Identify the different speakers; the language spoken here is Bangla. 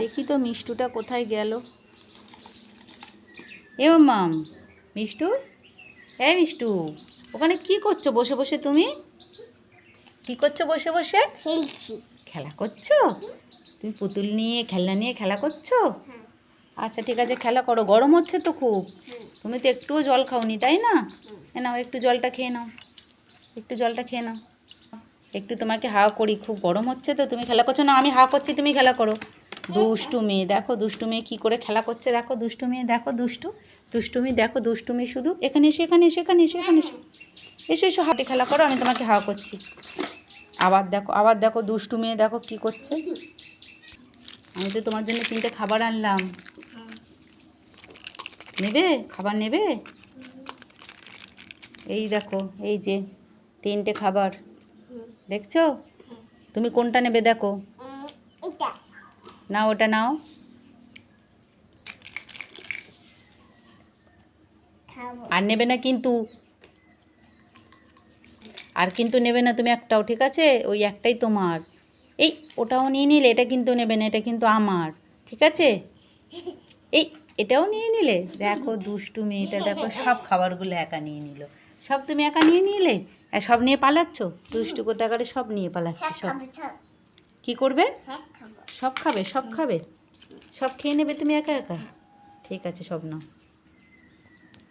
Speaker 1: দেখি তো মিষ্টুটা কোথায় গেল। এ মাম মিষ্টু? এ মিষ্টু ওখানে কি করছ বসে বসে তুমি? কি করছ বসে বসে?
Speaker 2: খেলছি।
Speaker 1: খেলা করছ? তুমি পুতুল নিয়ে খেলনা নিয়ে খেলা করছ? আচ্ছা ঠিক আছে খেলা করো। গরম হচ্ছে তো খুব। তুমি তো একটুও জল খাওনি তাই না? এ নাও একটু জলটা খেয়ে নাও। একটু জলটা খেয়ে নাও। একটু তোমাকে হাওয়া করি খুব গরম হচ্ছে তো তুমি খেলা করছ? না আমি হাওয়া করছি তুমি খেলা করো। দুষ্টু মেয়ে দেখো দুষ্টু মেয়ে কী করে খেলা করছে, দেখো দুষ্টু মেয়ে দেখো দুষ্টু, দুষ্টুমি, দেখো দুষ্টুমি শুধু, এখানে এসে এখানে এসে এখানে এসে এখানে এসে এসে, এসো, হাতে খেলা করো, আমি তোমাকে হাওয়া করছি। আবার দেখো আবার দেখো দুষ্টু মেয়ে দেখো কী করছে। আমি তো তোমার জন্য তিনটে খাবার আনলাম। নেবে? খাবার নেবে? এই দেখো, এই যে তিনটে খাবার। দেখছ? তুমি কোনটা নেবে দেখো? নাও, ওটা নাও। আর নেবে না কিন্তু। আর কিন্তু নেবে না তুমি একটাও, ঠিক আছে? ওই একটাই তোমার। এই, ওটাও নিয়ে নিলে, এটা কিন্তু নেবে না, এটা কিন্তু আমার, ঠিক আছে? এই, এটাও নিয়ে নিলে? দেখো দুষ্টু মেয়েটা, দেখো সব খাবারগুলো একা নিয়ে নিল। সব তুমি একা নিয়ে নিলে? সব নিয়ে পালাচ্ছ? দুষ্টু কোথাকারে সব নিয়ে পালাচ্ছে,
Speaker 2: সব।
Speaker 1: কি করবে? সব খাবে। সব খাবে সব খেয়ে নেবে তুমি একা একা? ঠিক আছে সব নাও।